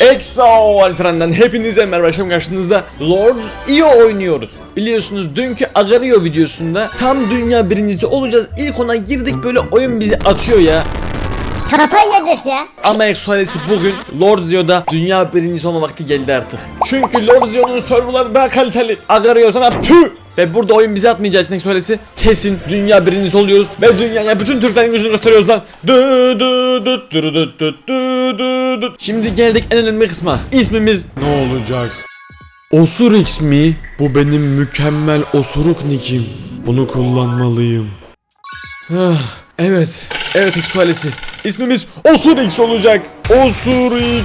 Exo Alperen'den hepinize merhaba akşam karşınızda Lords iyi oynuyoruz. Biliyorsunuz dünkü Agario videosunda tam dünya birincisi olacağız. İlk ona girdik böyle oyun bizi atıyor ya. Kafayı yedik ya. Ama Exo ailesi bugün Lord Zio'da dünya birincisi olma vakti geldi artık. Çünkü Lord Zio'nun serverları daha kaliteli. Agario sana püh! Ve burada oyun bizi atmayacağı için Exo ailesi kesin dünya birincisi oluyoruz. Ve dünyaya bütün Türklerin gücünü gösteriyoruz lan. Dü dü dü dü dü dü dü dü dü dü. Şimdi geldik en önemli kısma. İsmimiz ne olacak? Osurix mi? Bu benim mükemmel osuruk nickim. Bunu kullanmalıyım. Ah, evet. Evet Exualesi. İsmimiz Osurix olacak. Osurix.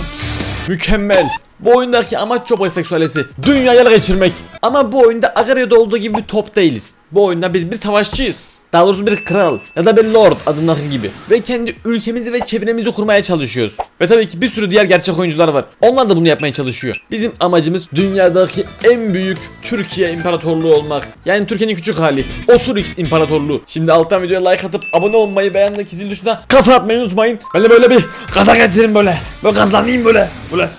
Mükemmel. Bu oyundaki amaç çok basit Exualesi. Dünyayı ele geçirmek. Ama bu oyunda Agario'da olduğu gibi bir top değiliz. Bu oyunda biz bir savaşçıyız. Daha doğrusu bir kral ya da bir lord adındaki gibi. Ve kendi ülkemizi ve çevremizi kurmaya çalışıyoruz. Ve tabii ki bir sürü diğer gerçek oyuncular var. Onlar da bunu yapmaya çalışıyor. Bizim amacımız dünyadaki en büyük Türkiye İmparatorluğu olmak. Yani Türkiye'nin küçük hali. Osurix İmparatorluğu. Şimdi alttan videoya like atıp abone olmayı beğendeki zil tuşuna kafa atmayı unutmayın. Ben de böyle bir gaza getirin böyle. Böyle gazlanayım böyle. Böyle.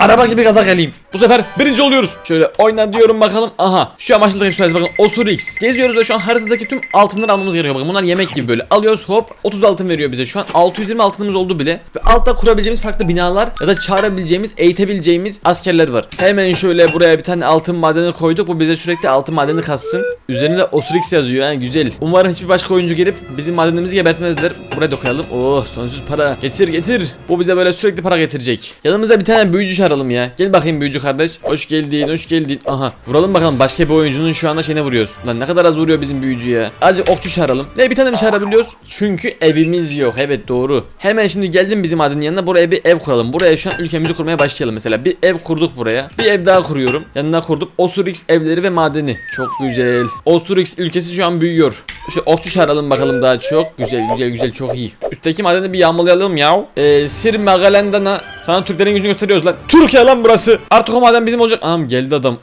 Araba gibi gaza geleyim. Bu sefer birinci oluyoruz. Şöyle oyna diyorum bakalım. Aha. Şu amaçlı şöyle bakın. Osurix. Geziyoruz ve şu an haritadaki tüm altınları almamız gerekiyor. Bakın bunlar yemek gibi böyle. Alıyoruz hop. 30 altın veriyor bize. Şu an 620 altınımız oldu bile. Ve altta kurabileceğimiz farklı binalar ya da çağırabileceğimiz, eğitebileceğimiz askerler var. Hemen şöyle buraya bir tane altın madeni koyduk. Bu bize sürekli altın madeni kassın. Üzerinde Osurix yazıyor. Yani güzel. Umarım hiçbir başka oyuncu gelip bizim madenimizi gebertmezler. Buraya da koyalım. Oh sonsuz para. Getir getir. Bu bize böyle sürekli para getirecek. Yanımıza bir tane büyücü çağıralım ya. Gel bakayım büyücü kardeş. Hoş geldin, hoş geldin. Aha. Vuralım bakalım başka bir oyuncunun şu anda şeyine vuruyoruz. Lan ne kadar az vuruyor bizim büyücü ya. Azıcık okçu çağıralım. Ne bir tane mi çağırabiliyoruz? Çünkü evimiz yok. Evet doğru. Hemen şimdi geldim bizim adının yanına. Buraya bir ev kuralım. Buraya şu an ülkemizi kurmaya başlayalım mesela. Bir ev kurduk buraya. Bir ev daha kuruyorum. Yanına kurduk. Osurix evleri ve madeni. Çok güzel. Osurix ülkesi şu an büyüyor. Şu okçu çağıralım bakalım daha çok. Güzel güzel güzel çok iyi. Üstteki madeni bir yağmalayalım ya. Ee, Sir Magalendana. Sana Türklerin gücünü gösteriyoruz lan. Türkiye lan burası. Artık o maden bizim olacak. Anam geldi adam.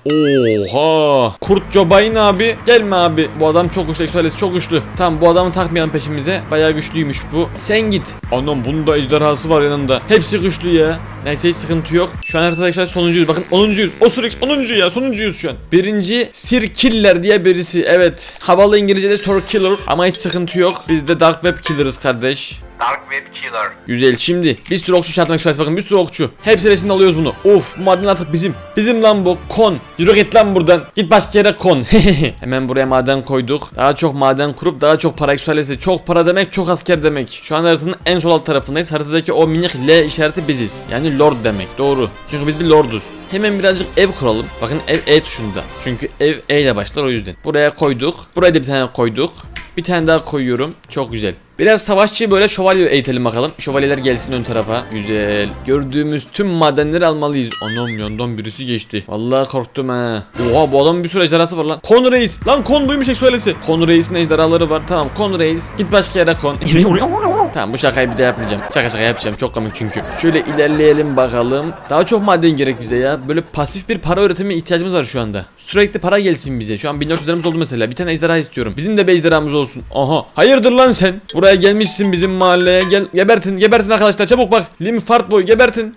Oha. Kurt Cobayn abi. Gelme abi. Bu adam çok güçlü. Eksualesi çok güçlü. Tamam bu adamı takmayalım peşimize. Bayağı güçlüymüş bu. Sen git. Anam bunun da ejderhası var yanında. Hepsi güçlü ya. Neyse hiç sıkıntı yok. Şu an arkadaşlar sonuncuyuz. Bakın 10.yüz. Osurix 10. ya. Sonuncuyuz şu an. Birinci Sir Killer diye birisi. Evet. Havalı İngilizce'de Sir Killer. Ama hiç sıkıntı yok. Biz de Dark Web Killer'ız kardeş. Dark Web Killer. Güzel şimdi bir sürü okçu çarpmak istiyoruz bakın bir sürü okçu. Hepsi resimde alıyoruz bunu. Of bu maden artık bizim. Bizim lan bu kon. Yürü git lan buradan. Git başka yere kon. Hemen buraya maden koyduk. Daha çok maden kurup daha çok para yükselesi. Çok para demek çok asker demek. Şu an haritanın en sol alt tarafındayız. Haritadaki o minik L işareti biziz. Yani lord demek doğru. Çünkü biz bir lorduz. Hemen birazcık ev kuralım. Bakın ev E tuşunda. Çünkü ev E ile başlar o yüzden. Buraya koyduk. Buraya da bir tane koyduk. Bir tane daha koyuyorum. Çok güzel. Biraz savaşçı böyle şövalye eğitelim bakalım. Şövalyeler gelsin ön tarafa. Güzel. Gördüğümüz tüm madenleri almalıyız. Anam yandan birisi geçti. Vallahi korktum ha. Oha bu adamın bir sürü ejderhası var lan. Kon Reis. Lan Kon buymuş eksualesi. Kon Reis'in ejderhaları var. Tamam Kon Reis. Git başka yere kon. tamam bu şakayı bir de yapmayacağım. Şaka şaka yapacağım. Çok komik çünkü. Şöyle ilerleyelim bakalım. Daha çok maden gerek bize ya. Böyle pasif bir para üretimi ihtiyacımız var şu anda. Sürekli para gelsin bize. Şu an 1400 liramız oldu mesela. Bir tane ejderha istiyorum. Bizim de bir ejderhamız olsun. Aha. Hayırdır lan sen? Buraya gelmişsin bizim mahalleye. Gel gebertin. Gebertin arkadaşlar. Çabuk bak. Lim Fart Boy gebertin.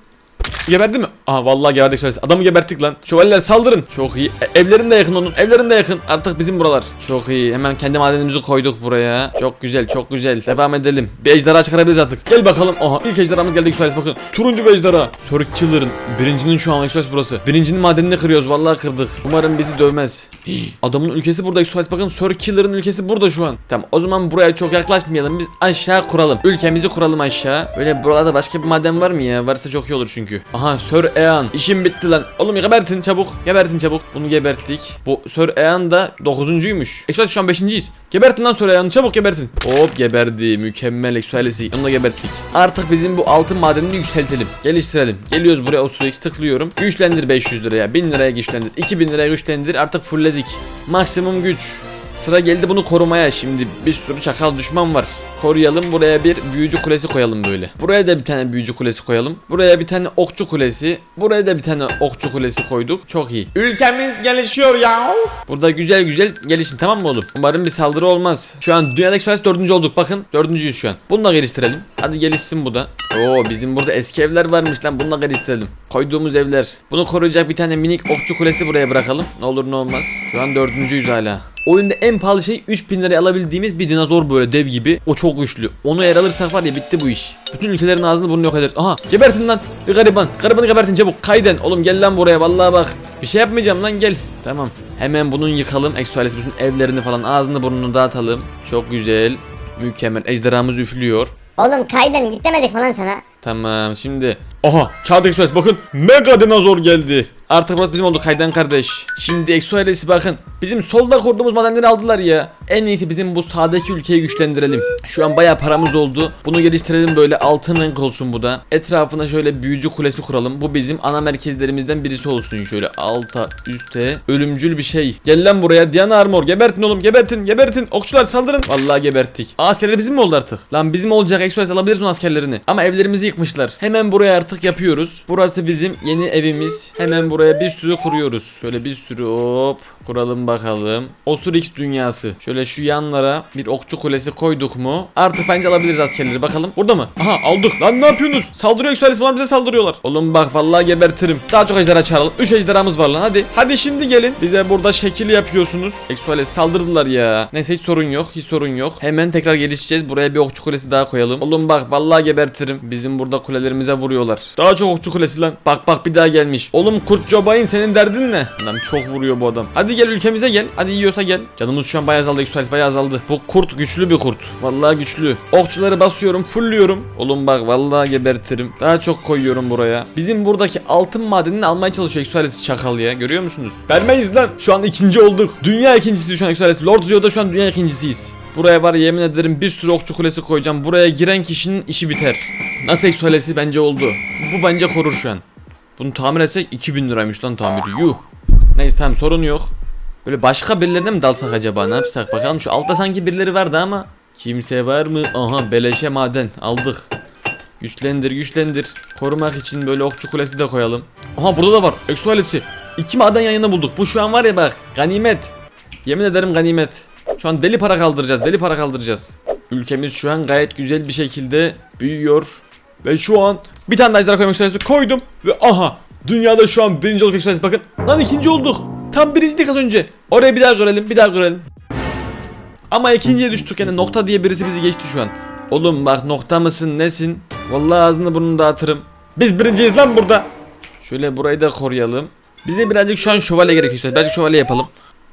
Geberdi mi? Aha vallahi geberdik şöyle. Adamı geberttik lan. Şövalyeler saldırın. Çok iyi. E, evlerin de yakın onun. Evlerin de yakın. Artık bizim buralar. Çok iyi. Hemen kendi madenimizi koyduk buraya. Çok güzel, çok güzel. Devam edelim. Bir ejderha çıkarabiliriz artık. Gel bakalım. Aha ilk ejderhamız geldi Express bakın. Turuncu bir ejderha. Sörük Killer'ın. Birincinin şu an Express burası. Birincinin madenini kırıyoruz. Vallahi kırdık. Umarım bizi dövmez. Adamın ülkesi burada Express bakın. Sörük Killer'ın ülkesi burada şu an. Tamam o zaman buraya çok yaklaşmayalım. Biz aşağı kuralım. Ülkemizi kuralım aşağı. Böyle buralarda başka bir maden var mı ya? Varsa çok iyi olur çünkü. Aha Sir Ean. İşim bitti lan. Oğlum gebertin çabuk. Gebertin çabuk. Bunu geberttik. Bu Sir Ean da 9.'ymuş. Express şu an 5.yiz. Gebertin lan Sir Ean'ı çabuk gebertin. Hop geberdi. Mükemmel Express'i. Onu da geberttik. Artık bizim bu altın madenini yükseltelim. Geliştirelim. Geliyoruz buraya o süreyi tıklıyorum. Güçlendir 500 liraya. 1000 liraya güçlendir. 2000 liraya güçlendir. Artık fullledik. Maksimum güç. Sıra geldi bunu korumaya. Şimdi bir sürü çakal düşman var. Koruyalım. Buraya bir büyücü kulesi koyalım böyle. Buraya da bir tane büyücü kulesi koyalım. Buraya bir tane okçu kulesi. Buraya da bir tane okçu kulesi koyduk. Çok iyi. Ülkemiz gelişiyor ya. Burada güzel güzel gelişin tamam mı oğlum? Umarım bir saldırı olmaz. Şu an dünyadaki süresi dördüncü olduk. Bakın dördüncüyüz şu an. Bunu da geliştirelim. Hadi gelişsin bu da. Oo bizim burada eski evler varmış lan. Bunu da geliştirelim. Koyduğumuz evler. Bunu koruyacak bir tane minik okçu kulesi buraya bırakalım. Ne olur ne olmaz. Şu an dördüncüyüz hala. Oyunda en pahalı şey 3000 liraya alabildiğimiz bir dinozor böyle dev gibi. O çok güçlü. Onu eğer alırsak var ya bitti bu iş. Bütün ülkelerin ağzını bunu yok ederiz. Aha gebertin lan. Bir gariban. Garibanı gebertin çabuk. Kayden. Oğlum gel lan buraya vallahi bak. Bir şey yapmayacağım lan gel. Tamam. Hemen bunun yıkalım. Exoales bütün evlerini falan ağzını burnunu dağıtalım. Çok güzel. Mükemmel. Ejderhamız üflüyor. Oğlum kaydın git demedik mi lan sana? Tamam şimdi. Aha Çağatay Express bakın mega dinozor geldi. Artık burası bizim oldu kaydan kardeş. Şimdi Exoales'i bakın. Bizim solda kurduğumuz madenleri aldılar ya. En iyisi bizim bu sağdaki ülkeyi güçlendirelim. Şu an bayağı paramız oldu. Bunu geliştirelim böyle altın renk olsun bu da. Etrafına şöyle büyücü kulesi kuralım. Bu bizim ana merkezlerimizden birisi olsun. Şöyle alta üste ölümcül bir şey. Gel lan buraya Diana Armor gebertin oğlum gebertin gebertin. Okçular saldırın. Vallahi geberttik. Aa, askerler bizim mi oldu artık? Lan bizim olacak Exoales alabiliriz onun askerlerini. Ama evlerimizi yıkmışlar. Hemen buraya artık yapıyoruz. Burası bizim yeni evimiz. Hemen buraya bir sürü kuruyoruz. Şöyle bir sürü hop kuralım bakalım. Osurix dünyası. Şöyle şu yanlara bir okçu kulesi koyduk mu? Artık bence alabiliriz askerleri bakalım. Burada mı? Aha aldık. Lan ne yapıyorsunuz? Saldırıyor Exoales bunlar bize saldırıyorlar. Oğlum bak vallahi gebertirim. Daha çok ejderha çağıralım. 3 ejderhamız var lan hadi. Hadi şimdi gelin. Bize burada şekil yapıyorsunuz. Exoales saldırdılar ya. Neyse hiç sorun yok. Hiç sorun yok. Hemen tekrar gelişeceğiz. Buraya bir okçu kulesi daha koyalım. Oğlum bak vallahi gebertirim. Bizim burada kulelerimize vuruyorlar. Daha çok okçu kulesi lan. Bak bak bir daha gelmiş. Oğlum kurt Jobay'ın senin derdin ne? Lan çok vuruyor bu adam. Hadi gel ülkemize gel. Hadi yiyorsa gel. Canımız şu an bayağı azaldı. Exoales bayağı azaldı. Bu kurt güçlü bir kurt. Vallahi güçlü. Okçuları basıyorum. Fullüyorum. Oğlum bak vallahi gebertirim. Daha çok koyuyorum buraya. Bizim buradaki altın madenini almaya çalışıyor Exoales çakal ya. Görüyor musunuz? Vermeyiz lan. Şu an ikinci olduk. Dünya ikincisi şu an Exoales. Lord Zio'da şu an dünya ikincisiyiz. Buraya var yemin ederim bir sürü okçu kulesi koyacağım. Buraya giren kişinin işi biter. Nasıl Exoales'i bence oldu. Bu bence korur şu an. Bunu tamir etsek 2000 liraymış lan tamiri. Yuh. Neyse tamam sorun yok. Böyle başka birilerine mi dalsak acaba? Ne yapsak? Bakalım şu altta sanki birileri vardı ama Kimse var mı? Aha beleşe maden. Aldık. Güçlendir güçlendir. Korumak için böyle okçu kulesi de koyalım. Aha burada da var. Exoalesi İki maden yan yana bulduk. Bu şu an var ya bak ganimet. Yemin ederim ganimet. Şu an deli para kaldıracağız deli para kaldıracağız. Ülkemiz şu an gayet güzel bir şekilde büyüyor Ve şu an bir tane daha ejderha koymak istiyorsanız koydum Ve aha Dünyada şu an birinci olduk Exoales bakın Lan ikinci olduk Tam birinciydik az önce Orayı bir daha görelim bir daha görelim ama ikinciye düştük yani nokta diye birisi bizi geçti şu an. Oğlum bak nokta mısın nesin? Vallahi ağzını burnunu dağıtırım. Biz birinciyiz lan burada. Şöyle burayı da koruyalım. Bize birazcık şu an şövalye gerekiyor. Birazcık şövalye yapalım.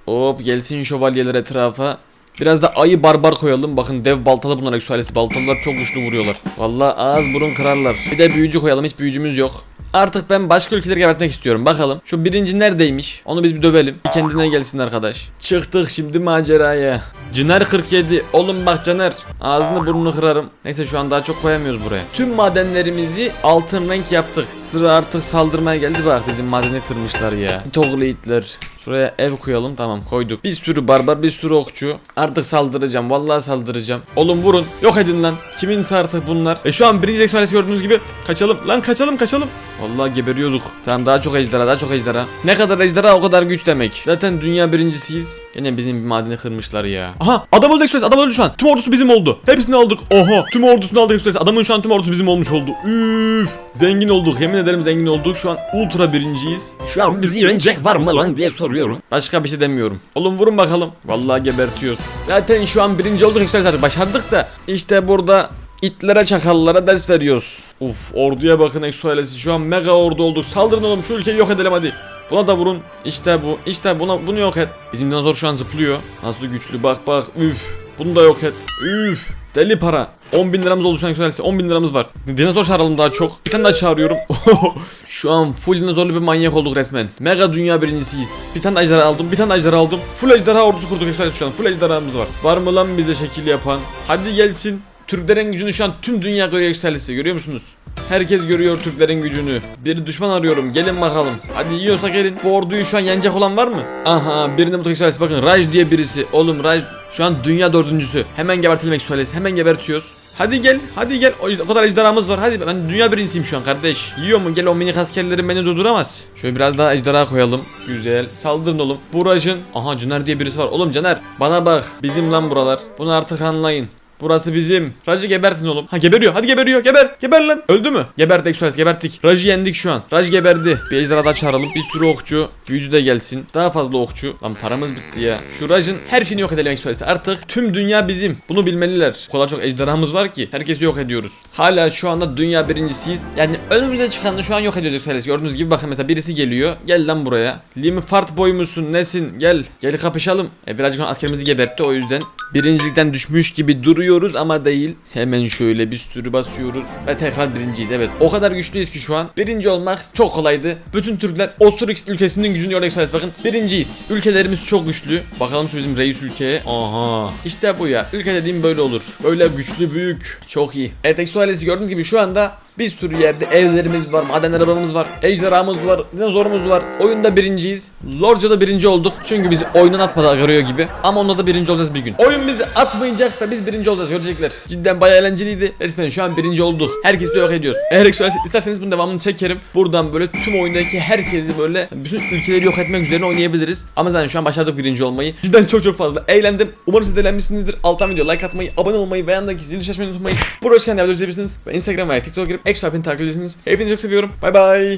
Hop gelsin şövalyeler etrafa. Biraz da ayı barbar koyalım. Bakın dev baltalı bunlar eksualesi. Baltalılar çok güçlü vuruyorlar. Vallahi ağız burun kırarlar. Bir de büyücü koyalım. Hiç büyücümüz yok. Artık ben başka ülkeleri gebertmek istiyorum. Bakalım. Şu birinci neredeymiş? Onu biz bir dövelim. Bir kendine gelsin arkadaş. Çıktık şimdi maceraya. Ciner 47. Oğlum bak Caner. Ağzını burnunu kırarım. Neyse şu an daha çok koyamıyoruz buraya. Tüm madenlerimizi altın renk yaptık. Sıra artık saldırmaya geldi bak. Bizim madeni kırmışlar ya. Toglitler. Şuraya ev koyalım tamam koyduk. Bir sürü barbar bir sürü okçu. Artık saldıracağım vallahi saldıracağım. Oğlum vurun yok edin lan. Kiminse artık bunlar. E şu an birinci eksualesi gördüğünüz gibi kaçalım. Lan kaçalım kaçalım. Vallahi geberiyorduk. Tamam daha çok ejderha daha çok ejderha. Ne kadar ejderha o kadar güç demek. Zaten dünya birincisiyiz. Yine bizim bir madeni kırmışlar ya. Aha adam öldü eksualesi adam öldü şu an. Tüm ordusu bizim oldu. Hepsini aldık. Oha tüm ordusunu aldık eksualesi. Adamın şu an tüm ordusu bizim olmuş oldu. Üf. Zengin olduk yemin ederim zengin olduk. Şu an ultra birinciyiz. Şu an bizi yenecek var mı lan diye soruyorum. Başka bir şey demiyorum. Oğlum vurun bakalım. Vallahi gebertiyoruz. Zaten şu an birinci olduk zaten başardık da. İşte burada itlere çakallara ders veriyoruz. Uf orduya bakın Exoalesi şu an mega ordu olduk. Saldırın oğlum şu ülkeyi yok edelim hadi. Buna da vurun. İşte bu. İşte buna bunu yok et. Bizim dinozor şu an zıplıyor. Nasıl güçlü bak bak. Üf. Bunu da yok et. Üf. Deli para. 10 bin liramız oldu şu an Exoalesi. 10 bin liramız var. Dinozor çağıralım daha çok. Bir tane daha çağırıyorum. şu an full dinozorlu bir manyak olduk resmen. Mega dünya birincisiyiz. Bir tane ejderha aldım. Bir tane ejderha aldım. Full ejderha ordusu kurduk Exoalesi şu an. Full ejderhamız var. Var mı lan bize şekil yapan? Hadi gelsin. Türklerin gücünü şu an tüm dünya görüyor Exoalesi. Görüyor musunuz? Herkes görüyor Türklerin gücünü. Bir düşman arıyorum. Gelin bakalım. Hadi yiyorsa gelin. Bu orduyu şu an yenecek olan var mı? Aha birinin mutfak söylesi. Bakın Raj diye birisi. Oğlum Raj şu an dünya dördüncüsü. Hemen gebertilmek söylesi. Hemen gebertiyoruz. Hadi gel, hadi gel. O, o kadar ejderhamız var. Hadi ben dünya birincisiyim şu an kardeş. Yiyor mu? Gel o minik askerlerin beni durduramaz. Şöyle biraz daha ejderha koyalım. Güzel. Saldırın oğlum. Bu Raj'ın. Aha Caner diye birisi var. Oğlum Caner bana bak. Bizim lan buralar. Bunu artık anlayın. Burası bizim. Raj'ı gebertin oğlum. Ha geberiyor. Hadi geberiyor. Geber. Geber lan. Öldü mü? Geberdik Express geberttik. Raj'ı yendik şu an. Raj geberdi. Bir ejderha daha çağıralım. Bir sürü okçu. Büyücü de gelsin. Daha fazla okçu. Lan paramız bitti ya. Şu Raj'ın her şeyini yok edelim Express. Artık tüm dünya bizim. Bunu bilmeliler. O kadar çok ejderhamız var ki. Herkesi yok ediyoruz. Hala şu anda dünya birincisiyiz. Yani önümüze çıkanı şu an yok ediyoruz Express. Gördüğünüz gibi bakın mesela birisi geliyor. Gel lan buraya. Limi fart boy musun? Nesin? Gel. Gel kapışalım. E birazcık askerimizi gebertti o yüzden. Birincilikten düşmüş gibi duruyoruz ama değil. Hemen şöyle bir sürü basıyoruz ve tekrar birinciyiz. Evet o kadar güçlüyüz ki şu an. Birinci olmak çok kolaydı. Bütün Türkler Osurix ülkesinin gücünü örnek söyleriz. Bakın birinciyiz. Ülkelerimiz çok güçlü. Bakalım şu bizim reis ülkeye. Aha. İşte bu ya. Ülke dediğim böyle olur. Böyle güçlü büyük. Çok iyi. Evet Exo ailesi gördüğünüz gibi şu anda bir sürü yerde evlerimiz var, maden arabalarımız var, ejderhamız var, dinozorumuz var. Oyunda birinciyiz. Lordca'da birinci olduk. Çünkü bizi oyundan atmadı Agario gibi. Ama onda da birinci olacağız bir gün. Oyun bizi atmayacak ve biz birinci olacağız. Görecekler. Cidden bayağı eğlenceliydi. Resmen şu an birinci olduk. Herkesi de yok ediyoruz. Eğer isterseniz bunun devamını çekerim. Buradan böyle tüm oyundaki herkesi böyle bütün ülkeleri yok etmek üzerine oynayabiliriz. Ama zaten şu an başardık birinci olmayı. Cidden çok çok fazla eğlendim. Umarım siz de eğlenmişsinizdir. Alttan video like atmayı, abone olmayı ve yandaki zil açmayı unutmayın. Buraya hoş geldiniz. Ve Instagram veya TikTok'a girip Exo Alp'ini takip. Hepinizi çok seviyorum. Bay bay.